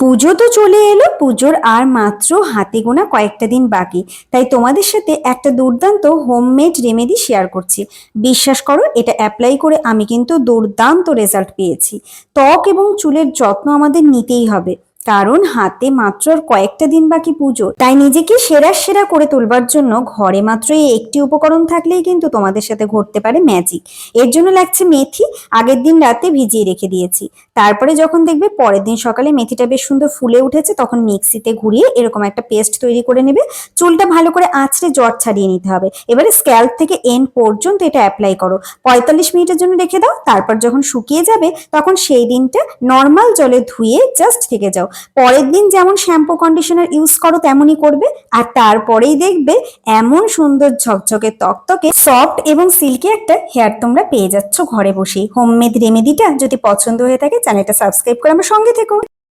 পুজো তো চলে এলো, পুজোর আর মাত্র হাতে গোনা কয়েকটা দিন বাকি। তাই তোমাদের সাথে একটা দুর্দান্ত হোমমেড রেমেডি শেয়ার করছি। বিশ্বাস করো, এটা অ্যাপ্লাই করে আমি কিন্তু দুর্দান্ত রেজাল্ট পেয়েছি। ত্বক এবং চুলের যত্ন আমাদের নিতেই হবে। কারণ হাতে মাত্র কয়েকটা দিন বাকি পুজো। তাই নিজেকে সেরা সেরা করে তোলবার জন্য ঘরে মাত্র এই একটি উপকরণ থাকলেই কিন্তু তোমাদের সাথে ঘটতে পারে ম্যাজিক এর জন্য লাগছে মেথি, আগের দিন রাতে ভিজিয়ে রেখে দিয়েছি। তারপরে যখন দেখবে পরের দিন সকালে মেথিটা বেশ সুন্দর ফুলে উঠেছে, তখন মিক্সিতে ঘুরিয়ে এরকম একটা পেস্ট তৈরি করে নেবে। চুলটা ভালো করে আঁচড়ে জট ছাড়িয়ে নিতে হবে। এবারে স্ক্যাল্প থেকে এন্ড পর্যন্ত এটা অ্যাপ্লাই করো। পঁয়তাল্লিশ মিনিটের জন্য রেখে দাও, তারপর যখন শুকিয়ে যাবে, তখন সেই দিনটা নর্মাল জলে ধুয়ে জাস্ট থেকে যাও। পরের দিন যেমন শ্যাম্পু কন্ডিশনার ইউজ করো তেমনই করবে। আর তারপরেই দেখবে এমন সুন্দর ঝকঝকে তকতকে সফট এবং সিল্কি একটা হেয়ার তোমরা পেয়ে যাচ্ছ ঘরে বসেই। হোমমেড রেমেডিটা যদি পছন্দ হয়ে থাকে চ্যানেলটা সাবস্ক্রাইব করে আমার সঙ্গে থেকো।